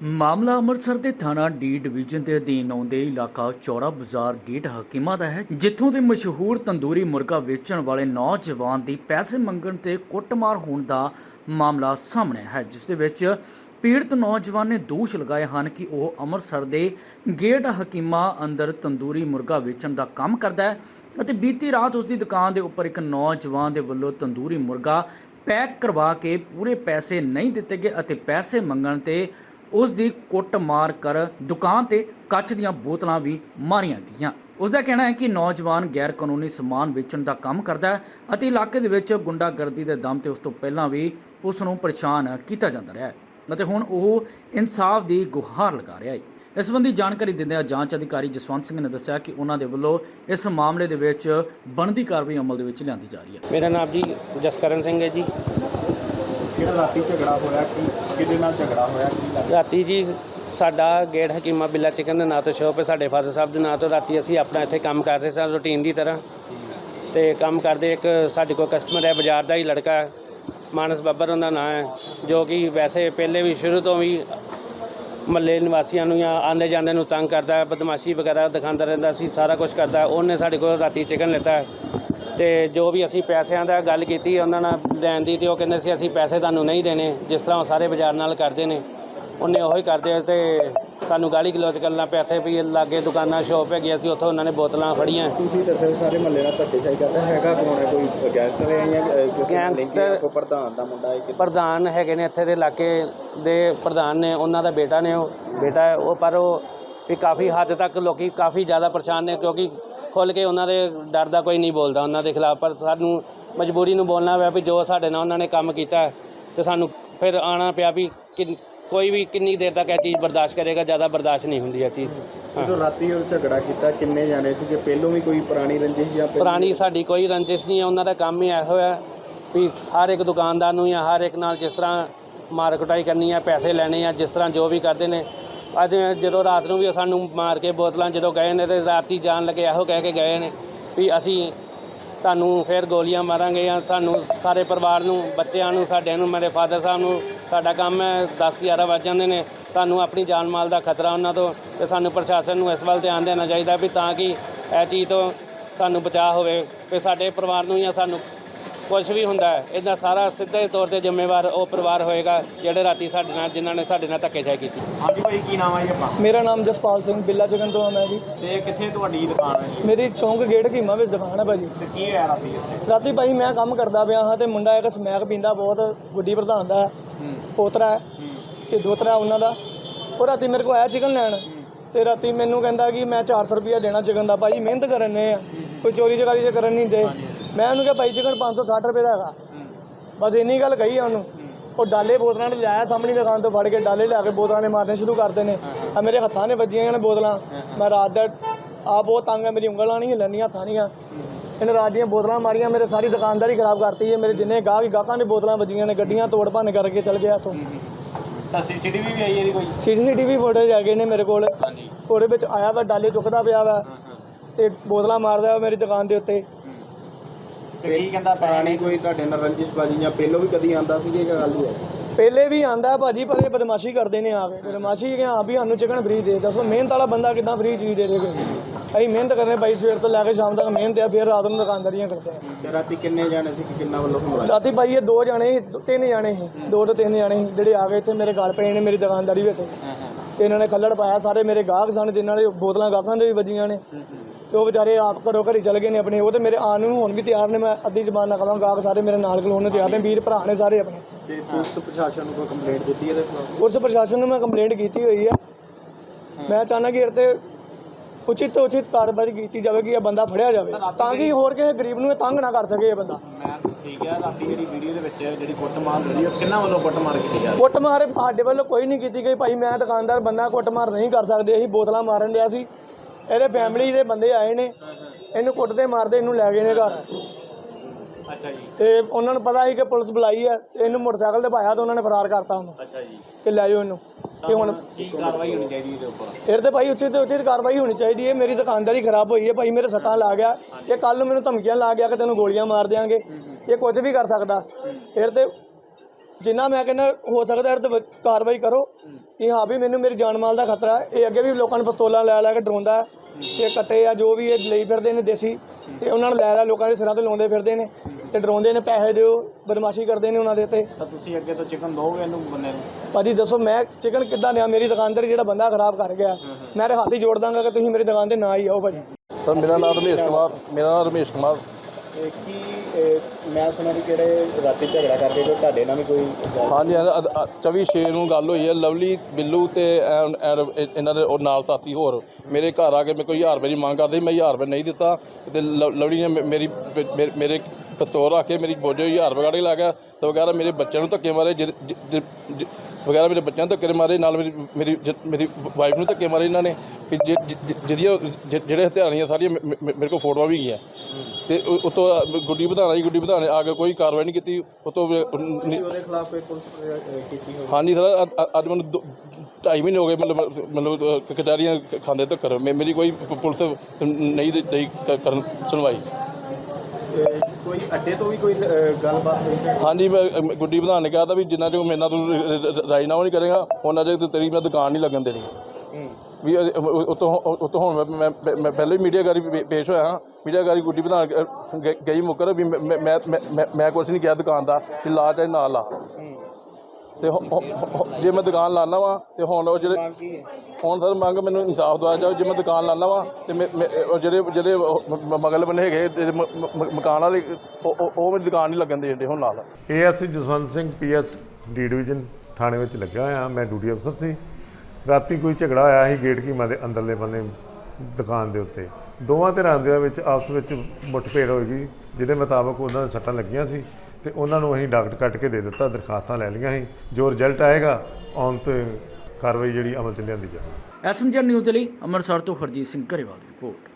ਮਾਮਲਾ ਅੰਮ੍ਰਿਤਸਰ ਦੇ ਥਾਣਾ ਡੀ ਡਿਵੀਜ਼ਨ ਦੇ ਅਧੀਨ ਆਉਂਦੇ ਇਲਾਕਾ ਚੌੜਾ ਬਾਜ਼ਾਰ ਗੇਟ ਹਕੀਮਾ ਦਾ ਹੈ, ਜਿੱਥੋਂ ਦੇ ਮਸ਼ਹੂਰ ਤੰਦੂਰੀ ਮੁਰਗਾ ਵੇਚਣ ਵਾਲੇ ਨੌਜਵਾਨ ਦੀ ਪੈਸੇ ਮੰਗਣ ਤੇ ਕੁੱਟਮਾਰ ਹੋਣ ਦਾ ਮਾਮਲਾ ਸਾਹਮਣੇ ਹੈ, ਜਿਸ ਦੇ ਵਿੱਚ ਪੀੜਤ ਨੌਜਵਾਨ ਨੇ ਦੋਸ਼ ਲਗਾਏ ਹਨ ਕਿ ਉਹ ਅੰਮ੍ਰਿਤਸਰ ਦੇ ਗੇਟ ਹਕੀਮਾ ਅੰਦਰ ਤੰਦੂਰੀ ਮੁਰਗਾ ਵੇਚਣ ਦਾ ਕੰਮ ਕਰਦਾ ਹੈ ਅਤੇ ਬੀਤੀ ਰਾਤ ਉਸ ਦੀ ਦੁਕਾਨ ਦੇ ਉੱਪਰ ਇੱਕ ਨੌਜਵਾਨ ਦੇ ਵੱਲੋਂ ਤੰਦੂਰੀ ਮੁਰਗਾ ਪੈਕ ਕਰਵਾ ਕੇ ਪੂਰੇ ਪੈਸੇ ਨਹੀਂ ਦਿੱਤੇ ਗਏ ਅਤੇ ਪੈਸੇ ਮੰਗਣ ਤੇ ਉਸ ਦੀ ਕੁੱਟ ਮਾਰ ਕਰ ਦੁਕਾਨ ਤੇ ਕੱਚ ਦੀਆਂ ਬੋਤਲਾਂ ਵੀ ਮਾਰੀਆਂ ਗਈਆਂ। ਉਸ ਦਾ ਕਹਿਣਾ ਹੈ ਕਿ ਨੌਜਵਾਨ ਗੈਰ ਕਾਨੂੰਨੀ ਸਮਾਨ ਵੇਚਣ ਦਾ ਕੰਮ ਕਰਦਾ ਹੈ ਅਤੇ ਇਲਾਕੇ ਦੇ ਵਿੱਚ ਗੁੰਡਾਗਰਦੀ ਦੇ ਦਮ ਤੇ ਉਸ ਤੋਂ ਪਹਿਲਾਂ ਵੀ ਉਸ ਨੂੰ ਪਰੇਸ਼ਾਨ ਕੀਤਾ ਜਾਂਦਾ ਰਿਹਾ ਹੈ ਅਤੇ ਹੁਣ ਉਹ ਇਨਸਾਫ ਦੀ ਗੁਹਾਰ ਲਗਾ ਰਿਹਾ ਹੈ। ਇਸ ਸੰਬੰਧੀ ਜਾਣਕਾਰੀ ਦਿੰਦਿਆਂ ਜਾਂਚ ਅਧਿਕਾਰੀ ਜਸਵੰਤ ਸਿੰਘ ਨੇ ਦੱਸਿਆ ਕਿ ਉਹਨਾਂ ਦੇ ਵੱਲੋਂ ਇਸ ਮਾਮਲੇ ਦੇ ਵਿੱਚ ਬਣਦੀ ਕਾਰਵਾਈ ਅਮਲ ਦੇ ਵਿੱਚ ਲਿਆਂਦੀ ਜਾ ਰਹੀ ਹੈ। ਮੇਰਾ ਨਾਮ ਜੀ ਜਸਕਰਨ ਸਿੰਘ ਹੈ ਜੀ। ਕਿਹੜਾ ਰਾਤੀ ਝਗੜਾ ਹੋਇਆ ਕਿ ਕਿਹਦੇ ਨਾਲ ਝਗੜਾ ਹੋਇਆ? ਕੀ ਲੱਗਦਾ ਰਾਤੀ ਜੀ ਸਾਡਾ ਗੇਟ ਹਕੀਮਾ ਬਿੱਲਾ ਚਿਕਨ ਦੇ ਨਾਂ ਤੋਂ ਸ਼ੋਪ ਹੈ ਸਾਡੇ ਫਾਦਰ ਸਾਹਿਬ ਦੇ ਨਾਂ ਤੋਂ ਰਾਤੀ ਅਸੀਂ ਆਪਣਾ ਇੱਥੇ ਕੰਮ ਕਰ ਰਹੇ ਸਾਂ ਰੂਟੀਨ ਦੀ ਤਰ੍ਹਾਂ। ਤੇ ਕੰਮ ਕਰਦੇ ਇੱਕ ਸਾਡੇ ਕੋਲ ਕਸਟਮਰ ਹੈ ਬਾਜ਼ਾਰ ਦਾ ਹੀ ਲੜਕਾ ਹੈ, ਮਾਨਸ ਬੱਬਰ ਉਹਦਾ ਨਾਂ ਹੈ ਜੋ ਕਿ ਵੈਸੇ ਪਹਿਲੇ ਵੀ ਸ਼ੁਰੂ ਤੋਂ ਵੀ ਮੱਲੇ ਨਿਵਾਸੀਆਂ ਨੂੰ ਜਾਂ ਆਉਂਦੇ ਜਾਂਦੇ ਨੂੰ ਤੰਗ ਕਰਦਾ ਹੈ ਬਦਮਾਸ਼ੀ ਵਗੈਰਾ ਦਿਖਾਉਂਦਾ ਰਹਿੰਦਾ ਸੀ ਸਾਰਾ ਕੁਝ ਕਰਦਾ ਉਹਨੇ ਸਾਡੇ ਕੋਲ ਰਾਤੀ ਚਿਕਨ ਲਿੱਤਾ ਤੇ ਜੋ ਵੀ ਅਸੀਂ ਪੈਸਿਆਂ ਦਾ ਗੱਲ ਕੀਤੀ ਉਹਨਾਂ ਨਾਲ ਲੈਣ ਦੀ ਤੇ ਉਹ ਕਹਿੰਦੇ ਸੀ ਅਸੀਂ ਪੈਸੇ ਤੁਹਾਨੂੰ ਨਹੀਂ ਦੇਣੇ। ਜਿਸ ਤਰ੍ਹਾਂ ਉਹ ਸਾਰੇ ਬਾਜ਼ਾਰ ਨਾਲ ਕਰਦੇ ਨੇ ਉਹਨੇ ਉਹੀ ਕਰਦੇ ਹੋਏ ਤੇ ਸਾਨੂੰ ਗਾਲੀ ਗਲੋਚ ਕਰਨਾ ਪਿਆ। ਇੱਥੇ ਵੀ ਲਾਗੇ ਦੁਕਾਨਾਂ ਸ਼ੋਪ ਹੈਗੀ ਸੀ ਉੱਥੋਂ ਉਹਨਾਂ ਨੇ ਬੋਤਲਾਂ ਫੜੀਆਂ। ਤੁਸੀਂ ਦੱਸੋ ਸਾਰੇ ਮਹੱਲੇ ਨਾਲ ਧੱਕੇਸ਼ਾਹੀ ਕਰਦਾ ਹੈਗਾ ਕੌਣ ਹੈ? ਕੋਈ ਗੈਂਗਸਟਰ ਹੈ ਜਾਂ ਗੈਂਗਸਟਰ- ਪ੍ਰਧਾਨ ਦਾ ਮੁੰਡਾ ਹੈ ਕਿ ਪ੍ਰਧਾਨ ਹੈਗੇ ਨੇ ਇੱਥੇ ਦੇ ਇਲਾਕੇ ਦੇ ਪ੍ਰਧਾਨ ਨੇ ਉਹਨਾਂ ਦਾ ਬੇਟਾ ਨੇ ਉਹ। ਬੇਟਾ ਹੈ ਉਹ ਪਰ ਉਹ ਵੀ ਕਾਫੀ ਹੱਦ ਤੱਕ ਲੋਕੀ ਕਾਫੀ ਜ਼ਿਆਦਾ ਪਰੇਸ਼ਾਨ ਨੇ ਕਿਉਂਕਿ ਖੁੱਲ ਕੇ ਉਹਨਾਂ ਦੇ ਡਰ ਦਾ ਕੋਈ ਨਹੀਂ ਬੋਲਦਾ ਉਹਨਾਂ ਦੇ ਖਿਲਾਫ ਪਰ ਸਾਨੂੰ ਮਜਬੂਰੀ ਨੂੰ ਬੋਲਣਾ ਪਿਆ ਵੀ ਜੋ ਸਾਡੇ ਨਾਲ ਉਹਨਾਂ ਨੇ ਕੰਮ ਕੀਤਾ ਹੈ, ਤੇ ਸਾਨੂੰ ਫਿਰ ਆਣਾ ਪਿਆ ਵੀ ਕਿ ਕੋਈ ਵੀ ਕਿੰਨੀ ਦੇਰ ਤੱਕ ਇਹ ਚੀਜ਼ ਬਰਦਾਸ਼ਤ ਕਰੇਗਾ ਜ਼ਿਆਦਾ ਬਰਦਾਸ਼ਤ ਨਹੀਂ ਹੁੰਦੀ ਇਹ ਚੀਜ਼ ਹਾਂ। ਜਦੋਂ ਰਾਤੀ ਉਹ ਝਗੜਾ ਕੀਤਾ ਕਿੰਨੇ ਜਾਣੇ ਸੀ ਕਿ ਪਹਿਲੋਂ ਵੀ ਕੋਈ ਪੁਰਾਣੀ ਰੰਜਿਸ਼ ਜਾਂ ਪਹਿਲਾਂ- ਪੁਰਾਣੀ ਸਾਡੀ ਕੋਈ ਰੰਜਿਸ਼ ਨਹੀਂ ਹੈ ਉਹਨਾਂ ਦਾ ਕੰਮ ਹੀ ਇਹੋ ਹੈ ਵੀ ਹਰ ਇੱਕ ਦੁਕਾਨਦਾਰ ਨੂੰ ਜਾਂ ਹਰ ਇੱਕ ਨਾਲ ਜਿਸ ਤਰ੍ਹਾਂ ਮਾਰ ਕੁਟਾਈ ਕਰਨੀ ਹੈ ਪੈਸੇ ਲੈਣੇ ਆ ਜਿਸ ਤਰ੍ਹਾਂ ਜੋ ਵੀ ਕਰਦੇ ਨੇ ਅੱਜ ਜਦੋਂ ਰਾਤ ਨੂੰ ਵੀ ਸਾਨੂੰ ਮਾਰ ਕੇ ਬੋਤਲਾਂ ਜਦੋਂ ਗਏ ਨੇ ਤੇ ਰਾਤੀ ਜਾਣ ਲੱਗੇ, ਇਹੋ ਕਹਿ ਕੇ ਗਏ ਨੇ ਵੀ ਅਸੀਂ ਤੁਹਾਨੂੰ ਫਿਰ ਗੋਲੀਆਂ ਮਾਰਾਂਗੇ ਜਾਂ ਸਾਨੂੰ ਸਾਰੇ ਪਰਿਵਾਰ ਨੂੰ, ਬੱਚਿਆਂ ਨੂੰ ਸਾਡਿਆਂ ਨੂੰ, ਮੇਰੇ ਫਾਦਰ ਸਾਹਿਬ ਨੂੰ, ਸਾਡਾ ਕੰਮ ਹੈ 10 11 ਵੱਜ ਜਾਂਦੇ ਨੇ ਤੁਹਾਨੂੰ ਆਪਣੀ ਜਾਨ ਮਾਲ ਦਾ ਖਤਰਾ ਉਹਨਾਂ ਤੋਂ ਤੇ ਸਾਨੂੰ ਪ੍ਰਸ਼ਾਸਨ ਨੂੰ ਇਸ ਵੱਲ ਧਿਆਨ ਦੇਣਾ ਚਾਹੀਦਾ ਵੀ ਤਾਂ ਕਿ ਇਹ ਚੀਜ਼ ਤੋਂ ਸਾਨੂੰ ਬਚਾਅ ਹੋਵੇ, ਵੀ ਸਾਡੇ ਪਰਿਵਾਰ ਨੂੰ ਜਾਂ ਸਾਨੂੰ ਕੁਝ ਵੀ ਹੁੰਦਾ ਹੈ ਇਹਦਾ ਸਾਰਾ ਸਿੱਧੇ ਤੌਰ ਤੇ ਜ਼ਿੰਮੇਵਾਰ ਉਹ ਪਰਿਵਾਰ ਹੋਏਗਾ ਜਿਹੜੇ ਰਾਤੀ ਸਾਡੇ ਨਾਲ ਜਿਨ੍ਹਾਂ ਨੇ ਸਾਡੇ ਨਾਲ ਧੱਕੇਸ਼ਾਹੀ ਕੀਤੀ। ਹਾਂਜੀ ਭਾਈ ਕੀ ਨਾਮ ਹੈ ਜੀ ਆਪਣਾ? ਮੇਰਾ ਨਾਮ ਜਸਪਾਲ ਸਿੰਘ ਬਿੱਲਾ ਚਿਕਨ ਤੋਂ ਆ ਮੈਂ ਜੀ। ਤੇ ਕਿੱਥੇ ਤੁਹਾਡੀ ਦੁਕਾਨ ਹੈ ਜੀ? ਮੇਰੀ ਚੌਂਕ ਗੇਟ ਕੀਮਾ ਵਿੱਚ ਦੁਕਾਨ ਹੈ ਭਾਜੀ। ਤੇ ਕੀ ਹੋਇਆ ਰਾਤੀ ਇੱਥੇ? ਰਾਤੀ ਭਾਈ ਮੈਂ ਕੰਮ ਕਰਦਾ ਪਿਆ ਹਾਂ ਤੇ ਮੁੰਡਾ ਇੱਕ ਸਮੈਕ ਪੀਂਦਾ ਬਹੁਤ ਗੁੱਡੀ ਪ੍ਰਧਾਨ ਦਾ ਪੋਤਰਾ ਹੈ ਤੇ ਦੋਤਰਾ ਉਹਨਾਂ ਦਾ। ਉਹ ਰਾਤੀ ਮੇਰੇ ਕੋਲ ਆਇਆ ਚਿਕਨ ਲੈਣ ਤੇ ਰਾਤੀ ਮੈਨੂੰ ਕਹਿੰਦਾ ਕਿ ਮੈਂ 400 ਰੁਪਇਆ ਦੇਣਾ ਚਿਕਨ ਦਾ ਭਾਈ ਮਿਹਨਤ ਕਰਨ ਨੇ ਆ। ਕੋਈ ਚੋਰੀ ਚਕਾਰੀ ਚ ਕਰਨ ਨਹੀਂ ਦੇ। ਮੈਂ ਉਹਨੂੰ ਕਿਹਾ ਭਾਈ ਚਿਕਨ 560 ਰੁਪਏ ਦਾ ਹੈਗਾ। ਹੂੰ ਬਸ ਇੰਨੀ ਗੱਲ ਕਹੀ ਆ ਉਹਨੂੰ। ਉਹ ਡਾਲੇ ਬੋਤਲਾਂ ਨੇ ਲਿਆਇਆ ਸਾਹਮਣੀ ਦੁਕਾਨ ਤੋਂ ਫੜ ਕੇ ਡਾਲੇ ਲਿਆ ਕੇ ਬੋਤਲਾਂ ਨੇ ਮਾਰਨੇ ਸ਼ੁਰੂ ਕਰਦੇ ਨੇ। ਆ ਮੇਰੇ ਹੱਥਾਂ ਨੇ ਵੱਜੀਆਂ ਨੇ ਬੋਤਲਾਂ। ਮੈਂ ਰਾਤ ਦਾ ਆ ਬਹੁਤ ਤੰਗ ਹੈ ਮੇਰੀ ਉਂਗਲਾਂ ਨਹੀਂ ਹਿੱਲਣੀਆਂ ਹੱਥਾਂ ਨਹੀਂ ਇਹਨੇ ਰਾਤ ਦੀਆਂ ਬੋਤਲਾਂ ਮਾਰੀਆਂ ਮੇਰੇ ਸਾਰੀ ਦੁਕਾਨਦਾਰੀ ਖਰਾਬ ਕਰਤੀ ਹੈ। ਮੇਰੇ ਜਿੰਨੇ ਗਾਹਕ ਗਾਹਕਾਂ ਨੇ ਬੋਤਲਾਂ ਵੱਜੀਆਂ ਨੇ ਗੱਡੀਆਂ ਤੋੜ ਭੰਨ ਕਰਕੇ ਚਲ ਗਿਆ ਇੱਥੋਂ। ਤਾਂ ਸੀਸੀਟੀਵੀ ਵੀ ਆਈ ਇਹਦੀ ਕੋਈ? ਸੀਸੀਟੀਵੀ ਫੁਟੇਜ ਹੈਗੇ ਨੇ ਮੇਰੇ ਕੋਲ। ਹਾਂਜੀ। ਉਹਦੇ ਵਿੱਚ ਆਇਆ ਵਾ ਡਾਲੇ ਚੁੱਕਦਾ ਪਿਆ ਵਾ। ਹਾਂ ਹਾਂ। ਤੇ ਬੋਤਲਾਂ ਮਾਰਦਾ ਵਾ ਮੇਰੀ ਦੁਕਾਨ ਦੇ ਉੱਤੇ। ਤੇ ਕੀ ਕਹਿੰਦਾ ਪੁਰਾਣੀ ਕੋਈ ਤੁਹਾਡੇ ਨਾਲ ਰੰਜਿਸ਼ ਬਾਜੀ ਜਾਂ ਪਹਿਲੋਂ ਵੀ ਕਦੀ ਆਂਦਾ ਸੀ ਕਿ ਗੱਲ ਹੀ ਹੈ? ਪਹਿਲੇ ਵੀ ਆਂਦਾ ਭਾਜੀ ਪਰ ਇਹ ਬਦਮਾਸ਼ੀ ਕਰਦੇ ਨੇ ਆ ਕੇ। ਬਦਮਾਸ਼ੀ ਕਿ ਹਾਂ ਵੀ ਸਾਨੂੰ ਚਿਕਨ ਫ੍ਰੀ ਦੇ ਦੱਸੋ ਮਿਹਨਤ ਵਾਲਾ ਬੰਦਾ ਕਿਦਾਂ ਫ੍ਰੀ ਚੀਜ਼ ਦੇ ਦੇਗਾ ਅਸੀਂ ਮਿਹਨਤ ਕਰਨੇ ਭਾਈ ਸਵੇਰ ਤੋਂ ਲੈ ਕੇ ਸ਼ਾਮ ਤੱਕ ਮਿਹਨਤ ਆ ਫਿਰ ਰਾਤ ਨੂੰ ਦੁਕਾਨਦਾਰੀਆਂ ਕਰਦੇ ਆ। ਤੇ ਰਾਤੀ ਕਿੰਨੇ ਜਾਣੇ ਸੀ ਕਿ ਕਿੰਨਾ ਵੱਲੋਂ ਹਮਲਾ ਰਾਤੀ ਭਾਈ ਇਹ ਦੋ ਜਾਣੇ ਸੀ ਦੋ- ਤਿੰਨ ਜਾਣੇ ਸੀ ਦੋ ਤੋਂ ਤਿੰਨ ਜਾਣੇ ਸੀ ਜਿਹੜੇ ਆ ਕੇ ਇੱਥੇ ਮੇਰੇ ਗਲ ਪਏ ਨੇ ਮੇਰੀ ਦੁਕਾਨਦਾਰੀ ਵਿੱਚ। ਤੇ ਇਹਨਾਂ ਨੇ ਖੱਲੜ ਪਾਇਆ ਸਾਰੇ ਮੇਰੇ ਗਾਹਕ ਸਨ ਜਿਨ੍ਹਾਂ ਦੇ ਬੋਤਲਾਂ ਗਾਹਕਾਂ ਦੇ ਵੀ ਵੱਜੀਆਂ ਨੇ। ਤੇ ਉਹ ਵਿਚਾਰੇ ਆਪ ਘਰੋਂ ਘਰੀ ਚਲੇ ਗਏ ਨੇ ਆਪਣੇ ਉਹ ਤੇ ਮੇਰੇ ਆਉਣ ਨੂੰ ਹੁਣ ਵੀ ਤਿਆਰ ਨੇ ਮੈਂ ਅੱਧੀ ਜ਼ਬਾਨ ਨਾਲ ਕਹਾਂ ਗਾਹਕ ਸਾਰੇ ਮੇਰੇ ਨਾਲ ਖਲੋਣ ਨੂੰ ਤਿਆਰ ਨੇ ਵੀਰ ਭਰਾ ਨੇ ਸਾਰੇ ਆਪਣੇ। ਤੇ ਪੁਲਿਸ ਪ੍ਰਸ਼ਾਸਨ ਨੂੰ ਕੋਈ ਕੰਪਲੇਂਟ ਦਿੱਤੀ ਇਹਦੇ ਖਿਲਾਫ? ਪੁਲਿਸ ਪ੍ਰਸ਼ਾਸਨ ਨੂੰ ਮੈਂ ਕੰਪਲੇਂਟ ਕੀਤੀ ਹੋਈ ਹੈ। ਮੈਂ ਚਾਹੁੰਦਾ ਕਿ ਇਹ ਤੇ ਉਚਿਤ ਤੋਂ ਉਚਿਤ ਕਾਰਵਾਈ ਕੀਤੀ ਜਾਵੇ ਕਿ ਇਹ ਬੰਦਾ ਫੜਿਆ ਜਾਵੇ ਤਾਂ ਕਿ ਹੋਰ ਕਿਸੇ ਗਰੀਬ ਨੂੰ ਇਹ ਤੰਗ ਨਾ ਕਰ ਸਕੇ ਇਹ ਬੰਦਾ। ਮੈਂ ਠੀਕ ਹੈ ਰਾਤੀ ਜਿਹੜੀ ਵੀਡੀਓ ਦੇ ਵਿੱਚ ਜਿਹੜੀ ਕੁੱਟਮਾਰ ਹੋਈ ਉਹ ਕਿੰਨਾ ਵੱਲੋਂ ਕੁੱਟਮਾਰ ਕੀਤੀ ਜਾ ਕੁੱਟਮਾਰ ਸਾਡੇ ਵੱਲੋਂ ਕੋਈ ਨਹੀਂ ਕੀਤੀ ਗਈ। ਭਾਈ ਮੈਂ ਦੁਕਾਨਦਾਰ ਬੰਦਾ ਕੁੱਟਮਾਰ ਨਹੀਂ ਕਰ ਸਕਦੇ। ਅਸੀਂ ਬੋਤਲਾਂ ਮਾਰਨ ਡਿਆ ਸੀ। ਇਹਦੇ ਫੈਮਿਲੀ ਦੇ ਬੰਦੇ ਆਏ ਨੇ। ਇਹਨੂੰ ਕੁੱਟਦੇ ਮਾਰਦੇ ਇਹਨੂੰ ਲੈ ਗਏ ਨੇ ਘਰ। ਅੱਛਾ ਜੀ। ਤੇ ਉਹਨਾਂ ਨੂੰ ਪਤਾ ਸੀ ਕਿ ਪੁਲਿਸ ਬੁਲਾਈ ਹੈ ਤੇ ਇਹਨੂੰ ਮੋਟਰਸਾਈਕਲ ਤੇ ਪਾਇਆ ਤੇ ਉਹਨਾਂ ਨੇ ਫਰਾਰ ਕਰਤਾ ਉਹਨੂੰ। ਅੱਛਾ ਜੀ। ਕਿ ਲੈ ਜਾਓ ਇਹਨੂੰ। ਤੇ ਹੁਣ ਕੀ ਕਾਰਵਾਈ ਹੋਣੀ ਚਾਹੀਦੀ ਇਹਦੇ ਉੱਪਰ? ਫਿਰ ਤੇ ਭਾਈ ਉਚਿਤ ਤੋਂ ਉਚਿਤ ਕਾਰਵਾਈ ਹੋਣੀ ਚਾਹੀਦੀ ਹੈ। ਮੇਰੀ ਦੁਕਾਨਦਾਰੀ ਖਰਾਬ ਹੋਈ ਹੈ। ਭਾਈ ਮੇਰੇ ਸੱਟਾਂ ਲਾ ਗਿਆ। ਇਹ ਕੱਲ ਨੂੰ ਮੈਨੂੰ ਧਮਕੀਆਂ ਲਾ ਗਿਆ ਕਿ ਤੈਨੂੰ ਗੋਲੀਆਂ ਮਾਰ ਦਿਆਂਗੇ। ਇਹ ਕੁਝ ਵੀ ਕਰ ਸਕਦਾ। ਫਿਰ ਤੇ ਜਿੰਨਾ ਮੈਂ ਕਹਿੰਦਾ ਹੋ ਸਕਦਾ ਇਹਦੇ ਤੇ ਕਾਰਵਾਈ ਕਰੋ। ਕਿ ਹਾਂ ਵੀ ਮੈਨੂੰ ਮੇਰੀ ਜਾਨ ਮਾਲ ਦਾ ਖਤਰਾ ਹੈ। ਇਹ ਅੱਗੇ ਵੀ ਲੋਕਾਂ ਨੂੰ ਪਿਸਤੌਲਾਂ ਲੈ ਲੈ ਕੇ ਡਰਾਉਂਦਾ ਹੈ। ਇਹ ਕੱਟੇ ਆ ਜੋ ਵੀ ਇਹ ਲਈ ਫਿਰਦੇ ਨੇ ਦੇਸੀ ਤੇ ਉਹਨਾਂ ਨੂੰ ਲੈ ਲੈ ਲੋਕਾਂ ਦੇ ਸਿਰਾਂ ਤੇ ਲਾਉਂਦੇ ਫਿਰਦੇ ਨੇ ਤੇ ਡਰਾਉਂਦੇ ਨੇ ਪੈਸੇ ਦਿਓ ਬਦਮਾਸ਼ੀ ਕਰਦੇ ਨੇ ਉਹਨਾਂ ਦੇ ਤੇ ਤਾਂ ਤੁਸੀਂ ਅੱਗੇ ਤੋਂ ਚਿਕਨ ਦੋਗੇ ਇਹਨੂੰ ਬੰਦੇ ਨੂੰ? ਭਾਜੀ ਦੱਸੋ ਮੈਂ ਚਿਕਨ ਕਿੱਦਾਂ ਲਿਆ ਮੇਰੀ ਦੁਕਾਨਦਾਰੀ ਜਿਹੜਾ ਬੰਦਾ ਖਰਾਬ ਕਰ ਗਿਆ ਮੈਂ ਤੇ ਹੱਥ ਹੀ ਜੋੜ ਦਾਂਗਾ ਕਿ ਤੁਸੀਂ ਮੇਰੀ ਦੁਕਾਨ ਤੇ ਨਾ ਹੀ ਆਓ ਭਾਜੀ। ਸਰ ਮੇਰਾ ਨਾਮ ਰਮੇਸ਼ ਕੁਮਾਰ। ਮੇਰਾ ਨਾਮ ਰਮੇਸ਼ ਕੁਮਾਰ। ਕੀ ਮੈਂ ਸੁਣਿਆ ਵੀ ਕਿਹੜੇ ਰਾਤੀ ਝਗੜਾ ਕਰਕੇ ਕੋਈ ਤੁਹਾਡੇ ਨਾਲ ਵੀ ਕੋਈ ਹਾਂਜੀ ਹਾਂਜੀ, ਅ- ਅ- 24 ਛੇ ਨੂੰ ਗੱਲ ਹੋਈ ਹੈ। ਲਵਲੀ ਬਿੱਲੂ ਤੇ ਐਨ- ਐਨ- ਇਹਨਾਂ ਦੇ ਉਹ ਨਾਲ ਸਾਥੀ ਹੋਰ। ਮੇਰੇ ਘਰ ਆ ਕੇ ਮੇਰੇ ਕੋਲ 1000 ਰੁਪਏ ਦੀ ਮੰਗ ਕਰਦੇ ਸੀ, ਮੈਂ 1000 ਰੁਪਏ ਨਹੀਂ ਦਿੱਤਾ। ਤੇ ਲਵ- ਲਵਲੀ ਨੇ ਮੇ- ਮੇਰੀ ਮੇਰੇ- ਮੇਰੇ ਪਿਸਤੌਲ ਰੱਖ ਕੇ ਮੇਰੀ ਬੋਝੇ 1000 ਰੁਪਏ ਕੱਢ ਕੇ ਲੈ ਗਿਆ। ਤੇ ਵਗੈਰਾ ਮੇਰੇ ਬੱਚਿਆਂ ਨੂੰ ਧੱਕੇ ਮਾਰੇ ਜਿ- ਜਿ- ਜਿ- ਜਿ- ਵਗੈਰਾ ਮੇਰੇ ਬੱਚਿਆਂ ਨੂੰ ਧੱਕੇ ਮਾਰੇ ਨਾਲ ਮੇਰੀ ਮੇਰੀ ਜ- ਮੇਰੀ ਵਾਈਫ ਨੂੰ ਧੱਕੇ ਮਾਰੇ ਇਹਨਾਂ ਨੇ। ਕਿ ਜਿ- ਜਿ- ਜਿ- ਜਿਹਦੀਆਂ ਜਿ- ਜਿਹੜੇ ਹਥਿਆਰਾਂ ਸਾਰੀਆਂ ਮੇ- ਮੇ- ਮੇਰੇ ਕੋਲ ਫੋਟੋਆਂ ਵੀ ਗਈਆਂ। ਤੇ ਉਤੋਂ ਗੁੱਡੀ ਵਧਾਣਾ ਜੀ ਗੁੱਡੀ ਵਧਾਣੇ ਆ ਕੇ ਕੋਈ ਕਾਰਵਾਈ ਨਹੀਂ ਕੀਤੀ ਉਤੋਂ ਉਹਦੇ ਖਿਲਾਫ ਕੋਈ ਪੁਲਿਸ ਅਹ, ਕੀਤੀ ਹੋਵੇ। ਹਾਂਜੀ ਸਰ ਅ- ਅ- ਅੱਜ ਮੈਨੂੰ ਦੋ- ਢਾਈ ਮਹੀਨੇ ਹੋ ਗਏ ਮਤਲਬ ਮਤਲਬ ਅ, ਕਚਹਿਰੀਆਂ ਖਾਂਦੇ ਤੱਕ ਮੇ- ਮੇਰੀ ਕੋਈ ਪ- ਪੁਲਿਸ ਨਹੀਂ ਨਹੀਂ ਕ- ਕਰਨ ਸੁਣਵਾਈ। ਕੋਈ ਅੱਡੇ ਤੋਂ ਵੀ ਕੋਈ ਅਹ, ਗੱਲਬਾਤ ਹੋਈ ਹੈ? ਹਾਂਜੀ ਮੈਂ ਗੁੱਡੀ ਵਧਾਣ ਨੇ ਕਿਹਾ ਤਾਂ ਵੀ ਜਿੰਨਾ ਚਿਰ ਮੇਰੇ ਨਾਲ ਤੂੰ ਰਾਜੀਨਾਮਾ ਨਹੀਂ ਕਰੇਗਾ ਉਹਨਾਂ ਚਿਰ ਤੂੰ ਤੇਰੀ ਮੈਂ ਦੁਕਾਨ ਨਹੀਂ ਲੱਗਣ ਦੇਣੀ। ਵੀ ਉਤੋਂ ਉਤੋਂ ਹੁਣ ਮੈਂ- ਮੈਂ ਮੈਂ ਪਹਿਲੇ ਹੀ ਮੀਡੀਆ ਗਾਰੀ ਪੇਸ਼ ਹੋਇਆ ਹਾਂ। ਮੀਡੀਆ ਗਾਰੀ ਗੁੱਡੀ ਗ- ਗਈ ਮੁੱਕਰ ਵੀ ਮੈਂ ਮੈਂ ਮੈਂ- ਮੈਂ ਮੈਂ ਕੁਛ ਨਹੀਂ ਕਿਹਾ ਦੁਕਾਨ ਦਾ ਕਿ ਲਾ ਚਾਹੇ ਨਾ ਲਾ। ਤੇ ਜੇ ਮੈਂ ਦੁਕਾਨ ਲਾਣਾ ਵਾ ਤੇ ਹੁਣ ਉਹ ਜਿਹੜੇ ਹੁਣ ਸਰ ਮੰਗ ਮੈਨੂੰ ਇਨਸਾਫ ਦਵਾ ਜਾਓ ਜੇ ਮੈਂ ਦੁਕਾਨ ਲਾਣਾ ਵਾ ਤੇ ਮੈਂ- ਮੈਂ- ਉਹ ਜਿਹੜੇ ਜਿਹੜੇ ਮਗਲ ਬਨੇ ਹੈਗੇ ਜਿਹੜੇ ਮਕਾਨ ਵਾਲੇ ਉਹ ਮੇਰੀ ਦੁਕਾਨ ਨਹੀਂ ਲੱਗਣ ਦੇਣਦੇ ਹੁਣ ਨਾਲ ASC Jaswant Singh PS D division ਥਾਣੇ ਵਿੱਚ ਲੱਗਿਆ ਹੋਇਆ ਮੈਂ ਡਿਊਟੀ ਅਫਸਰ ਸੀ। ਰਾਤੀ ਕੋਈ ਝਗੜਾ ਹੋਇਆ ਸੀ ਗੇਟ ਕੀਮਾ ਦੇ ਅੰਦਰਲੇ ਬੰਨੇ ਦੁਕਾਨ ਦੇ ਉੱਤੇ। ਦੋਵਾਂ ਧਿਰਾਂ ਦੇ ਵਿੱਚ ਆਪਸ ਵਿੱਚ ਮੁੱਠਭੇੜ ਹੋਈ ਗਈ, ਜਿਹਦੇ ਮੁਤਾਬਕ ਉਹਨਾਂ ਦੇ ਸੱਟਾਂ ਲੱਗੀਆਂ ਸੀ ਤੇ ਉਹਨਾਂ ਨੂੰ ਅਸੀਂ ਡਾਕਟ ਕੱਟ ਕੇ ਦੇ ਦਿੱਤਾ, ਦਰਖਾਸਤਾਂ ਲੈ ਲਈਆਂ ਸੀ। ਜੋ ਰਿਜ਼ਲਟ ਆਏਗਾ, ਆਉਣ ਤੇ ਕਾਰਵਾਈ ਜਿਹੜੀ ਅਮਲ ਚ ਲਿਆਂਦੀ ਜਾਵੇਗੀ। ਐਸਐਮਜੀ ਨਿਊਜ਼ ਦੇ ਲਈ ਅੰਮ੍ਰਿਤਸਰ ਤੋਂ ਹਰਜੀਤ ਸਿੰਘ ਘਰੇਵਾਲ ਦੀ ਰਿਪੋਰਟ।